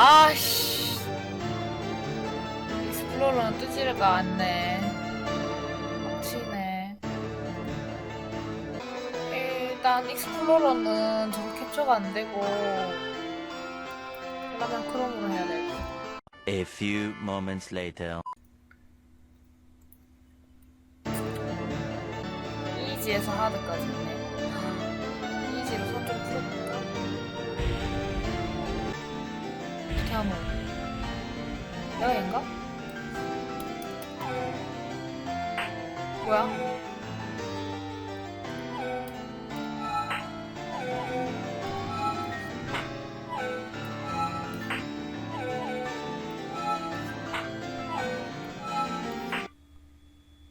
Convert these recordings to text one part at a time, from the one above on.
아씨. 익스플로러는 뜨지가 않네. 빡치네. 일단 익스플로러는 저거 캡처가 안 되고. 그러면 크롬으로 해야 돼. A few moments later. 이지에서 하드까지 3호 여행가? 뭐야?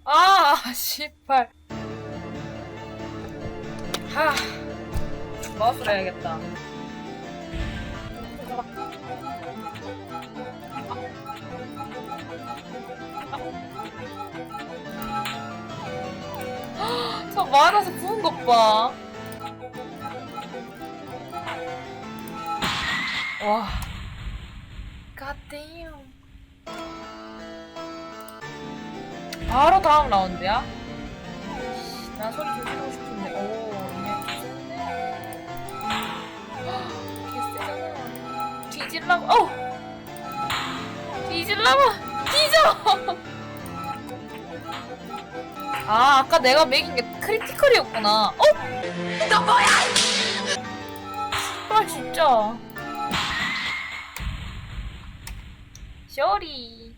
아, 시발. 하, 마우스로 해야겠다. 저 많아서 부은 것 봐. 와. 갓데임. 바로 다음 라운드야? 나 소리 좀 지르고 싶은데. 오, 얘네 개쎄잖아. 뒤질라고. 어! 뒤질라고! 뒤져! 아, 아까 내가 매긴 게 크리티컬이었구나. 어? 너 뭐야! 아, 진짜. 쇼리.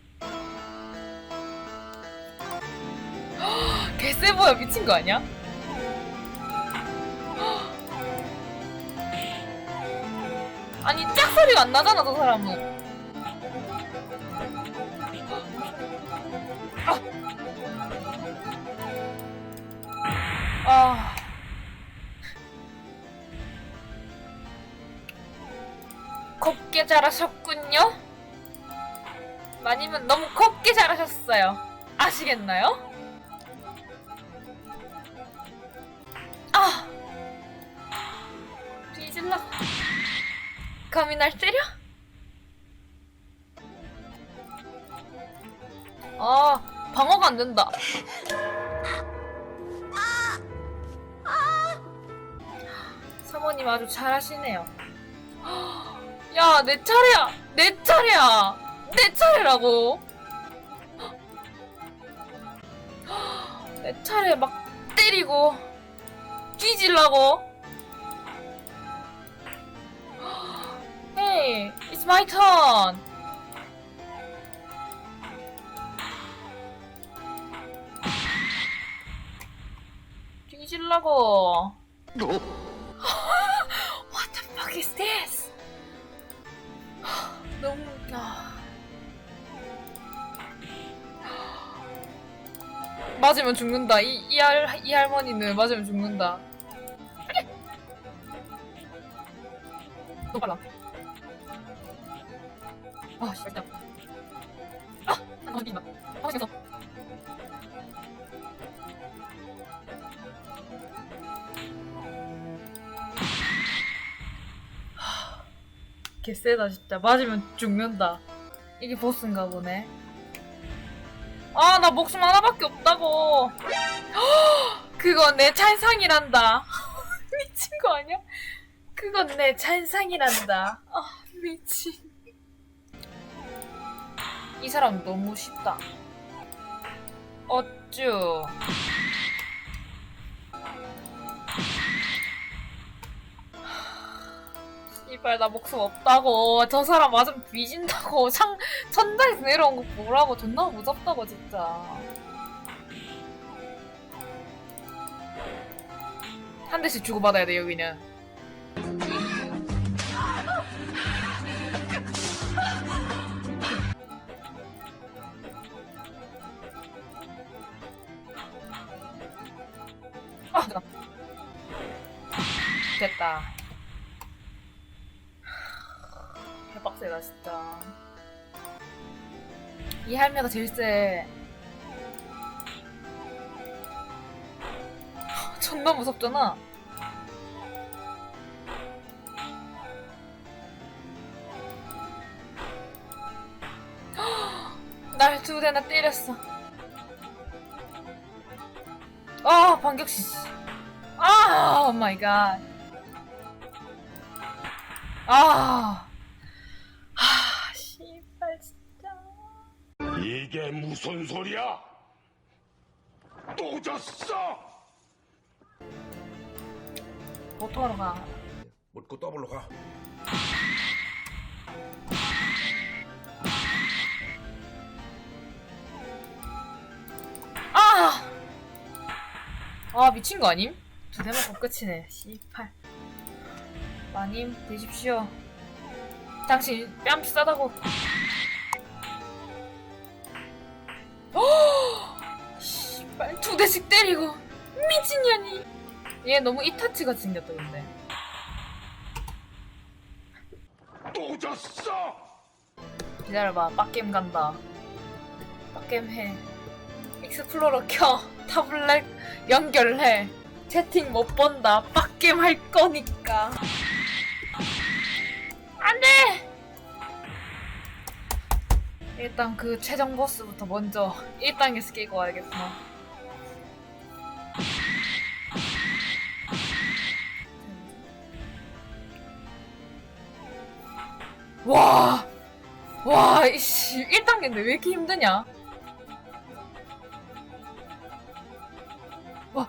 개쎄 보여 미친 거 아니야? 아니 짝 소리가 안 나잖아 저 사람은 자라셨군요 아니면 너무 곱게 자라셨어요 아시겠나요? 아! 뒤질라. 감히 날 때려? 아, 방어가 안 된다. 사모님 아주 잘하시네요. 야, 내 차례야! 내 차례야! 내 차례라고! 내 차례 막 때리고 뒤질라고. Hey, it's my turn. 뒤질라고. 맞으면 죽는다. 이, 이, 할, 이 할머니는 맞으면 죽는다. 너무 빨라. 아, 씨, 진짜. 아! 안 어딘다. 아, 진짜. 개쎄다, 진짜. 맞으면 죽는다. 이게 보스인가 보네. 아, 나 목숨 하나밖에 없다고. 그건 내 찬상이란다. 미친 거 아니야? 그건 내 찬상이란다. 아, 미친. 이 사람 너무 쉽다. 어쭈. 이발 나 목숨 없다고. 저 사람 맞으면 뒤진다고. 상, 천장에서 내려온 거 보라고. 존나 무섭다고, 진짜. 한 대씩 주고받아야 돼, 여기는. 개빡세다, 진짜. 이 할매가 제일 세. 존나 무섭잖아. 날 두 대나 때렸어. 아, 반격시. 아, 오 마이 갓. 아. 아, 씨발 진짜. 이게 무슨 소리야? 또 졌어! 보통으로 가. 묻고 더블로 가. 아! 아, 미친 거 아님? 두대 맞고 끝이네. 씨발. 마님, 되십시오. 당신 뺨 싸다고. 대씩 때리고. 미친년이. 얘 너무 이타치같이 생겼다, 근데. 또 졌어! 기다려봐, 빡겜 간다. 빡겜 해. 익스플로러 켜. 타블렛 연결해. 채팅 못 본다. 빡겜 할 거니까. 안 돼! 일단 그 최종 보스부터 먼저 1단계에서 깨고 와야겠구 와! 와, 이씨, 1단계인데 왜 이렇게 힘드냐? 와.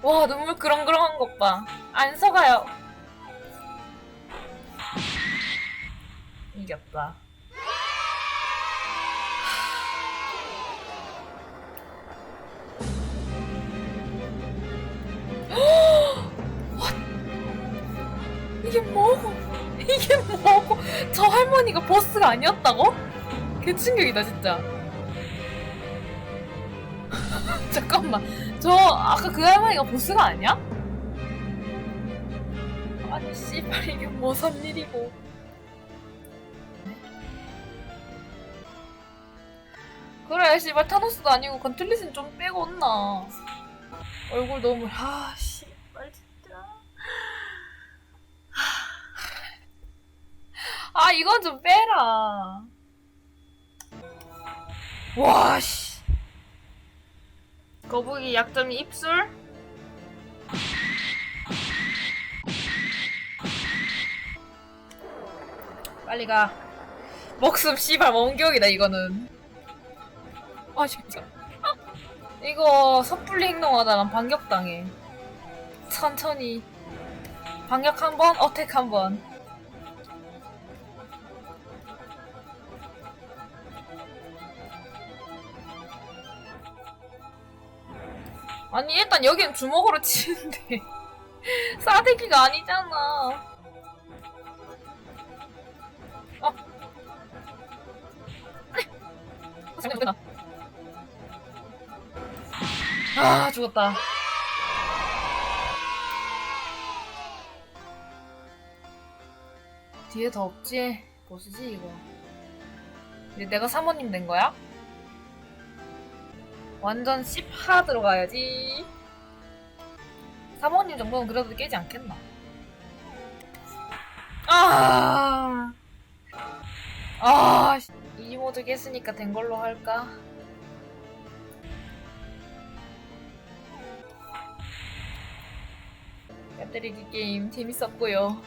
와, 눈물 그렁그렁한 것 봐. 안 속아요. 이겼다. 이게 뭐고? 이게 뭐고? 저 할머니가 보스가 아니었다고? 개 충격이다 진짜. 잠깐만, 저 아까 그 할머니가 보스가 아니야? 아니 씨발 이게 무슨 일이고? 그래 씨발 타노스도 아니고 건틀릿은 좀 빼고 온나. 얼굴 너무 아씨발 진짜. 아 이건 좀 빼라. 와 씨. 거북이 약점이 입술? 빨리 가. 목숨 씨발 원격이다 이거는. 아 진짜. 아, 이거 섣불리 행동하다가 반격당해. 천천히. 반격 한 번, 어택 한 번. 아니 일단 여긴 주먹으로 치는데 싸대기가 아니잖아. 어. 아. 아 죽었다. 뒤에 더 없지? 보스지 이거. 이제 내가 사모님 된 거야? 완전 씹하 들어가야지. 사모님 정도는 그래도 깨지 않겠나? 아, 아, 씨. 이 모드 깼으니까 된 걸로 할까? 깨뜨리기 게임 재밌었고요.